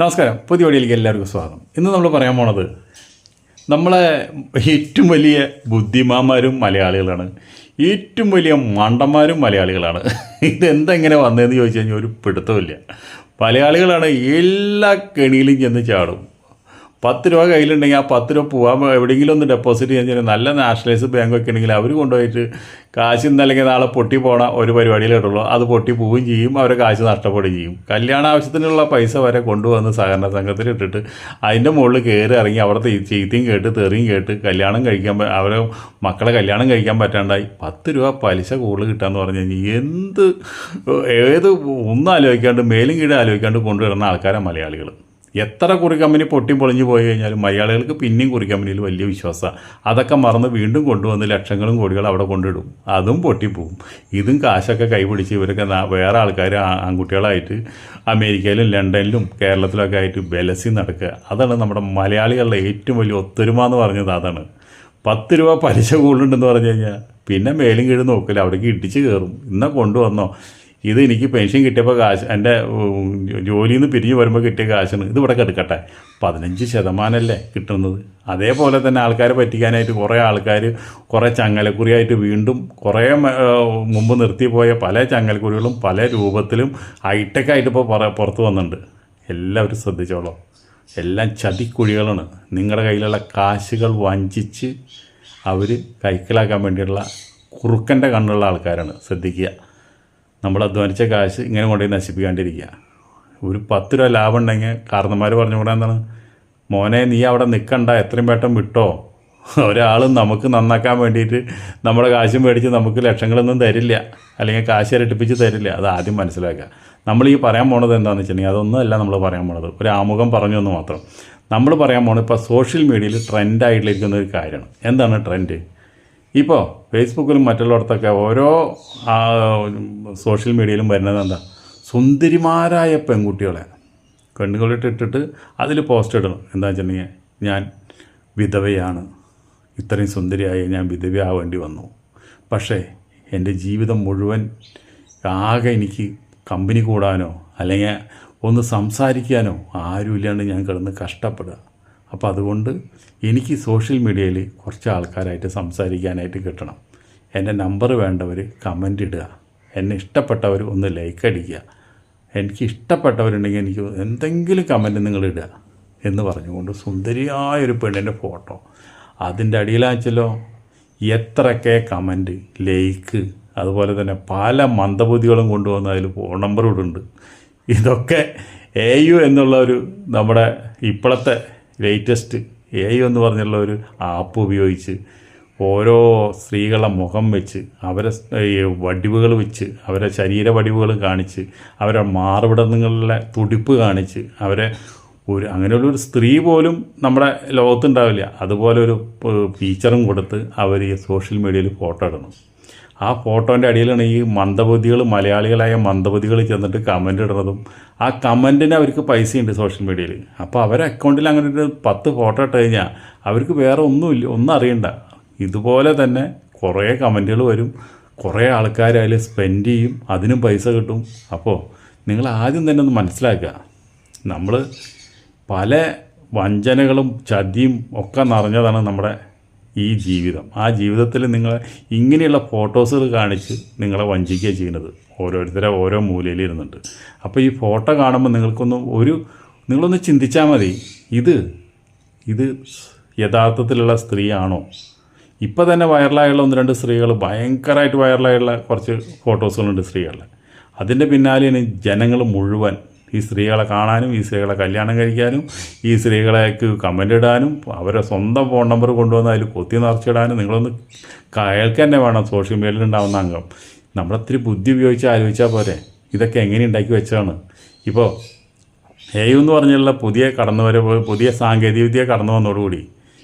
നമസ്കാരം. പുതിയ വഴിയിലേക്ക് എല്ലാവർക്കും സ്വാഗതം. ഇന്ന് നമ്മൾ പറയാൻ പോണത് നമ്മളെ ഏറ്റവും വലിയ ബുദ്ധിമാന്മാരും മലയാളികളാണ്. ഏറ്റവും വലിയ മണ്ടന്മാരും മലയാളികളാണ്. ഇതെന്തെങ്ങനെ വന്നതെന്ന് ചോദിച്ചു കഴിഞ്ഞാൽ ഒരു പിടുത്തമില്ല മലയാളികളാണ് എല്ലാ കെണിയിലും ചെന്ന് ചാടും. പത്ത് രൂപ കയ്യിലുണ്ടെങ്കിൽ ആ പത്ത് രൂപ പോകാൻ എവിടെയെങ്കിലും ഒന്ന് ഡെപ്പോസിറ്റ് ചെയ്യാൻ ചെയ്യുന്നത് നല്ല നാഷണലൈസ് ബാങ്ക് ഒക്കെ ഉണ്ടെങ്കിൽ അവർ കൊണ്ടുപോയിട്ട് കാശ് ഇന്നല്ലെങ്കിൽ നാളെ പൊട്ടി പോണ ഒരു പരിപാടിയിലേ ഇടുള്ളൂ. അത് പൊട്ടി പോവുകയും ചെയ്യും. അവരെ കാശ് നഷ്ടപ്പെടുകയും ചെയ്യും. കല്യാണ ആവശ്യത്തിനുള്ള പൈസ വരെ കൊണ്ടുവന്ന് സഹകരണ സംഘത്തിൽ ഇട്ടിട്ട് അതിന്റെ മുകളിൽ കയറി ഇറങ്ങി അവിടുത്തെ ചീത്തയും കേട്ട് തെറിയും കേട്ട് കല്യാണം കഴിക്കാൻ അവരെ മക്കളെ കല്യാണം കഴിക്കാൻ പറ്റാണ്ടായി. പത്ത് രൂപ പലിശ കൂടുതൽ കിട്ടാന്ന് പറഞ്ഞു കഴിഞ്ഞാൽ എന്ത് ഏത് ഒന്നും ആലോചിക്കാണ്ട് മേലും കീഴും ആലോചിക്കാണ്ട് കൊണ്ടുവരുന്ന ആൾക്കാരാണ് മലയാളികൾ എത്ര കുറി കമ്പനി പൊട്ടി പൊളിഞ്ഞു പോയി കഴിഞ്ഞാലും മലയാളികൾക്ക് പിന്നെയും കുറി കമ്പനിയിൽ വലിയ വിശ്വാസമാണ്. അതൊക്കെ മറന്ന് വീണ്ടും കൊണ്ടുവന്ന് ലക്ഷങ്ങളും കോടികളും അവിടെ കൊണ്ടിടും. അതും പൊട്ടിപ്പോവും. ഇതും കാശൊക്കെ കൈപിടിച്ച് ഇവരൊക്കെ വേറെ ആൾക്കാർ ആൺകുട്ടികളായിട്ട് അമേരിക്കയിലും ലണ്ടനിലും കേരളത്തിലൊക്കെ ആയിട്ട് ബലസി നടക്കുക. അതാണ് നമ്മുടെ മലയാളികളുടെ ഏറ്റവും വലിയ ഒത്തൊരുമ എന്ന് പറഞ്ഞത് അതാണ്. പത്ത് രൂപ പലിശ കൂടുതലുണ്ടെന്ന് പറഞ്ഞു കഴിഞ്ഞാൽ പിന്നെ മേലും കീഴും നോക്കില്ല. അവിടേക്ക് ഇടിച്ച് കയറും. ഇന്ന കൊണ്ടുവന്നോ? ഇത് എനിക്ക് പെൻഷൻ കിട്ടിയപ്പോൾ കാശ് എന്റെ ജോലിയിൽ നിന്ന് പിരിഞ്ഞ് വരുമ്പോൾ കിട്ടിയ കാശാണ്. ഇത് ഇവിടെ കെടുക്കട്ടെ. പതിനഞ്ച് ശതമാനമല്ലേ കിട്ടുന്നത്. അതേപോലെ തന്നെ ആൾക്കാരെ പറ്റിക്കാനായിട്ട് കുറേ ആൾക്കാർ കുറേ ചങ്ങലക്കുറിയായിട്ട് വീണ്ടും കുറേ മുമ്പ് നിർത്തിപ്പോയ പല ചങ്ങലക്കുറികളും പല രൂപത്തിലും ഹൈടെക്കായിട്ട് ഇപ്പോൾ പുറ- പുറത്ത് വന്നിട്ടുണ്ട്. എല്ലാവരും ശ്രദ്ധിച്ചോളൂ. എല്ലാം ചതിക്കുഴികളാണ്. നിങ്ങളുടെ കയ്യിലുള്ള കാശുകൾ വഞ്ചിച്ച് അവർ കൈക്കലാക്കാൻ വേണ്ടിയുള്ള കുറുക്കന്റെ കണ്ണുള്ള ആൾക്കാരാണ്. ശ്രദ്ധിക്കുക. നമ്മൾ അധ്വാനിച്ച കാശ് ഇങ്ങനെ കൊണ്ടുപോയി നശിപ്പിക്കാണ്ടിരിക്കുക. ഒരു പത്ത് രൂപ ലാഭം ഉണ്ടെങ്കിൽ കാരണന്മാർ പറഞ്ഞു കൂടെ എന്താണ്? മോനെ നീ അവിടെ നിൽക്കണ്ട എത്രയും പെട്ടെന്ന് വിട്ടോ. ഒരാൾ നമുക്ക് നന്നാക്കാൻ വേണ്ടിയിട്ട് നമ്മുടെ കാശ് മേടിച്ച് നമുക്ക് ലക്ഷങ്ങളൊന്നും തരില്ല. അല്ലെങ്കിൽ കാശ് ഇരട്ടിപ്പിച്ച് തരില്ല. അത് ആദ്യം മനസ്സിലാക്കുക. നമ്മൾ ഈ പറയാൻ പോണത് എന്താണെന്ന് വെച്ചിട്ടുണ്ടെങ്കിൽ അതൊന്നുമല്ല നമ്മൾ പറയാൻ പോണത്. ഒരു ആമുഖം പറഞ്ഞു എന്ന് മാത്രം. നമ്മൾ പറയാൻ പോണത് ഇപ്പോൾ സോഷ്യൽ മീഡിയയിൽ ട്രെൻഡായിട്ടിരിക്കുന്ന ഒരു കാര്യമാണ്. എന്താണ് ട്രെൻഡ് ഇപ്പോൾ ഫേസ്ബുക്കിലും മറ്റുള്ളിടത്തൊക്കെ ഓരോ സോഷ്യൽ മീഡിയയിലും വരുന്നത് എന്താ? സുന്ദരിമാരായ പെൺകുട്ടികളെ കണ്ണുകളിട്ട് ഇട്ടിട്ട് അതിൽ പോസ്റ്റ് ഇടണം. എന്താ വെച്ചിട്ടുണ്ടെങ്കിൽ ഞാൻ വിധവയാണ്. ഇത്രയും സുന്ദരിയായി ഞാൻ വിധവയാവേണ്ടി വന്നു. പക്ഷേ എന്റെ ജീവിതം മുഴുവൻ ആകെ എനിക്ക് കമ്പനി കൂടാനോ അല്ലെങ്കിൽ ഒന്ന് സംസാരിക്കാനോ ആരുമില്ലാണ്ട് ഞാൻ കിടന്ന് കഷ്ടപ്പെടുക. അപ്പോൾ അതുകൊണ്ട് എനിക്ക് സോഷ്യൽ മീഡിയയിൽ കുറച്ച് ആൾക്കാരായിട്ട് സംസാരിക്കാനായിട്ട് കിട്ടണം. എന്റെ നമ്പർ വേണ്ടവർ കമന്റ് ഇടുക. എന്നെ ഇഷ്ടപ്പെട്ടവർ ഒന്ന് ലൈക്ക് അടിക്കുക. എനിക്ക് ഇഷ്ടപ്പെട്ടവരുണ്ടെങ്കിൽ എനിക്ക് എന്തെങ്കിലും കമന്റ് നിങ്ങൾ ഇടുക എന്ന് പറഞ്ഞുകൊണ്ട് സുന്ദരിയായൊരു പെണ്ണിന്റെ ഫോട്ടോ. അതിന്റെ അടിയിലാച്ചല്ലോ എത്രയൊക്കെ കമന്റ് ലൈക്ക് അതുപോലെ തന്നെ പല മന്ദബുദ്ധികളും കൊണ്ടുവന്ന് അതിൽ ഫോൺ നമ്പർ ഇടുന്നുണ്ട്. ഇതൊക്കെ എ യു എന്നുള്ള ഒരു നമ്മുടെ ഇപ്പോഴത്തെ ലേറ്റസ്റ്റ് എ ഐ എന്ന് പറഞ്ഞുള്ള ഒരു ആപ്പ് ഉപയോഗിച്ച് ഓരോ സ്ത്രീകളുടെ മുഖം വെച്ച് അവരെ വടിവുകൾ വെച്ച് അവരെ ശരീര വടിവുകൾ കാണിച്ച് അവരെ മാർവിടങ്ങളിലെ തുടിപ്പ് കാണിച്ച് അവരെ ഒരു അങ്ങനെയുള്ള ഒരു സ്ത്രീ പോലും നമ്മുടെ ലോകത്തുണ്ടാവില്ല അതുപോലെ ഒരു ഫീച്ചറും കൊടുത്ത് അവർ ഈ സോഷ്യൽ മീഡിയയിൽ ഫോട്ടോ ഇടണം. ആ ഫോട്ടോന്റെ അടിയിലാണ് ഈ മന്ദബുദ്ധികൾ മലയാളികളായ മന്ദബുദ്ധികൾ ചെന്നിട്ട് കമന്റ് ഇടുന്നതും. ആ കമന്റിന് അവർക്ക് പൈസയുണ്ട് സോഷ്യൽ മീഡിയയിൽ അപ്പോൾ അവരെ അക്കൗണ്ടിൽ അങ്ങനെ ഒരു പത്ത് ഫോട്ടോ ഇട്ട് കഴിഞ്ഞാൽ അവർക്ക് വേറെ ഒന്നുമില്ല ഒന്നും അറിയണ്ട. ഇതുപോലെ തന്നെ കുറേ കമന്റുകൾ വരും. കുറേ ആൾക്കാർ അതിൽ സ്പെൻഡ് ചെയ്യും അതിനും പൈസ കിട്ടും. അപ്പോൾ നിങ്ങൾ ആദ്യം തന്നെ ഒന്ന് മനസ്സിലാക്കുക. നമ്മൾ പല വഞ്ചനകളും ചതിയും ഒക്കെ നിറഞ്ഞതാണ് നമ്മുടെ ഈ ജീവിതം. ആ ജീവിതത്തിൽ നിങ്ങൾ ഇങ്ങനെയുള്ള ഫോട്ടോസുകൾ കാണിച്ച് നിങ്ങളെ വഞ്ചിക്കുക ചെയ്യുന്നത്. ഓരോരുത്തരെ ഓരോ മൂലയിൽ ഇരുന്നുണ്ട്. അപ്പോൾ ഈ ഫോട്ടോ കാണുമ്പോൾ നിങ്ങൾക്കൊന്ന് ഒരു നിങ്ങളൊന്ന് ചിന്തിച്ചാൽ മതി ഇത് ഇത് യഥാർത്ഥത്തിലുള്ള സ്ത്രീയാണോ? ഇപ്പോൾ തന്നെ വൈറലായുള്ള ഒന്ന് രണ്ട് സ്ത്രീകൾ ഭയങ്കരമായിട്ട് വൈറലായുള്ള കുറച്ച് ഫോട്ടോസുകളുണ്ട് സ്ത്രീകളുടെ അതിന്റെ പിന്നാലെയാണ് ജനങ്ങൾ മുഴുവൻ ഈ സ്ത്രീകളെ കാണാനും ഈ സ്ത്രീകളെ കല്യാണം കഴിക്കാനും ഈ സ്ത്രീകളേക്ക് കമന്റ് ഇടാനും അവരെ സ്വന്തം ഫോൺ നമ്പർ കൊണ്ടുവന്ന് അതിൽ കൊത്തി നിറച്ചിടാനും നിങ്ങളൊന്ന് കേൾക്കാൻ തന്നെ വേണം സോഷ്യൽ മീഡിയയിൽ ഉണ്ടാകുന്ന അംഗം. നമ്മളൊത്തിരി ബുദ്ധി ഉപയോഗിച്ച് ആലോചിച്ചാൽ പോരെ. ഇതൊക്കെ എങ്ങനെ ഉണ്ടാക്കി വെച്ചാണ്? ഇപ്പോൾ എ എന്ന് പറഞ്ഞുള്ള പുതിയ കടന്നു വരെ പുതിയ സാങ്കേതികവിദ്യ കടന്നു വന്നതോടുകൂടി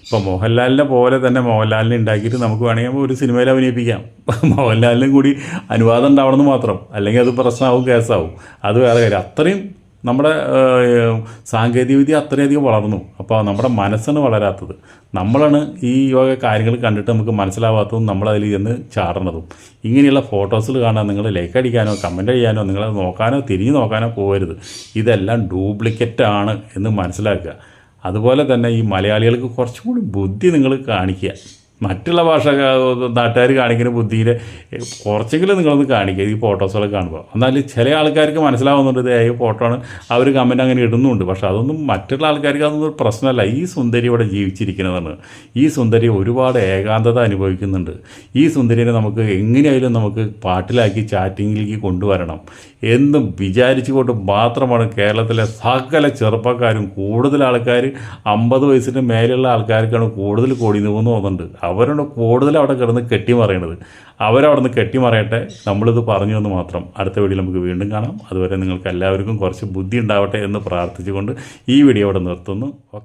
ഇപ്പോൾ മോഹൻലാലിനെ പോലെ തന്നെ മോഹൻലാലിനെ ഉണ്ടാക്കിയിട്ട് നമുക്ക് വേണമെങ്കിൽ ഒരു സിനിമയിൽ അഭിനയിപ്പിക്കാം. മോഹൻലാലിനും കൂടി അനുവാദം ഉണ്ടാവണമെന്ന് മാത്രം. അല്ലെങ്കിൽ അത് പ്രശ്നമാവും കേസാവും. അത് വേറെ കാര്യം. അത്രയും നമ്മുടെ സാങ്കേതികവിദ്യ അത്രയധികം വളർന്നു. അപ്പോൾ നമ്മുടെ മനസ്സാണ് വളരാത്തത്. നമ്മളാണ് ഈ യോഗ കാര്യങ്ങൾ കണ്ടിട്ട് നമുക്ക് മനസ്സിലാവാത്തതും നമ്മളതിൽ ചെന്ന് ചാടണതും. ഇങ്ങനെയുള്ള ഫോട്ടോസിൽ കാണാൻ നിങ്ങൾ ലൈക്ക് അടിക്കാനോ കമന്റ് ചെയ്യാനോ നിങ്ങളെ നോക്കാനോ തിരിഞ്ഞു നോക്കാനോ പോകരുത്. ഇതെല്ലാം ഡ്യൂപ്ലിക്കറ്റ് ആണ് എന്ന് മനസ്സിലാക്കുക. അതുപോലെ തന്നെ ഈ മലയാളികൾക്ക് കുറച്ചും കൂടി ബുദ്ധി നിങ്ങൾ കാണിക്കുക. മറ്റുള്ള ഭാഷ നാട്ടുകാർ കാണിക്കുന്ന ബുദ്ധിയിൽ കുറച്ചെങ്കിലും നിങ്ങളൊന്ന് കാണിക്കുക ഈ ഫോട്ടോസുകളൊക്കെ കാണുമ്പോൾ എന്നാൽ ചില ആൾക്കാർക്ക് മനസ്സിലാവുന്നുണ്ട് ഈ ഫോട്ടോ ആണ്. അവർ കമന്റ് അങ്ങനെ ഇടുന്നുണ്ട്. പക്ഷേ അതൊന്നും മറ്റുള്ള ആൾക്കാർക്ക് അതൊന്നും പ്രശ്നമല്ല. ഈ സുന്ദരി ഇവിടെ ജീവിച്ചിരിക്കുന്നതാണ്. ഈ സുന്ദരി ഒരുപാട് ഏകാന്തത അനുഭവിക്കുന്നുണ്ട്. ഈ സുന്ദരിനെ നമുക്ക് എങ്ങനെയായാലും നമുക്ക് പാട്ടിലാക്കി ചാറ്റിങ്ങിലേക്ക് കൊണ്ടുവരണം. എന്നും വിചാരിച്ചുകൊണ്ട് മാത്രമാണ് കേരളത്തിലെ സകല ചെറുപ്പക്കാരും കൂടുതൽ ആൾക്കാർ അമ്പത് വയസ്സിന് മേലെയുള്ള ആൾക്കാർക്കാണ് കൂടുതൽ കൊടി നീന്ന് തോന്നുന്നുണ്ട്. അവരാണ് കൂടുതൽ അവിടെ കിടന്ന് കെട്ടിമറിയണത് അവരവിടെ നിന്ന് കെട്ടിമറിയട്ടെ നമ്മളിത് പറഞ്ഞു എന്ന് മാത്രം. അടുത്ത വീഡിയോ നമുക്ക് വീണ്ടും കാണാം. അതുവരെ നിങ്ങൾക്ക് എല്ലാവർക്കും കുറച്ച് ബുദ്ധി ഉണ്ടാവട്ടെ എന്ന് പ്രാർത്ഥിച്ചുകൊണ്ട് ഈ വീഡിയോ അവിടെ നിർത്തുന്നു. ഓക്കെ.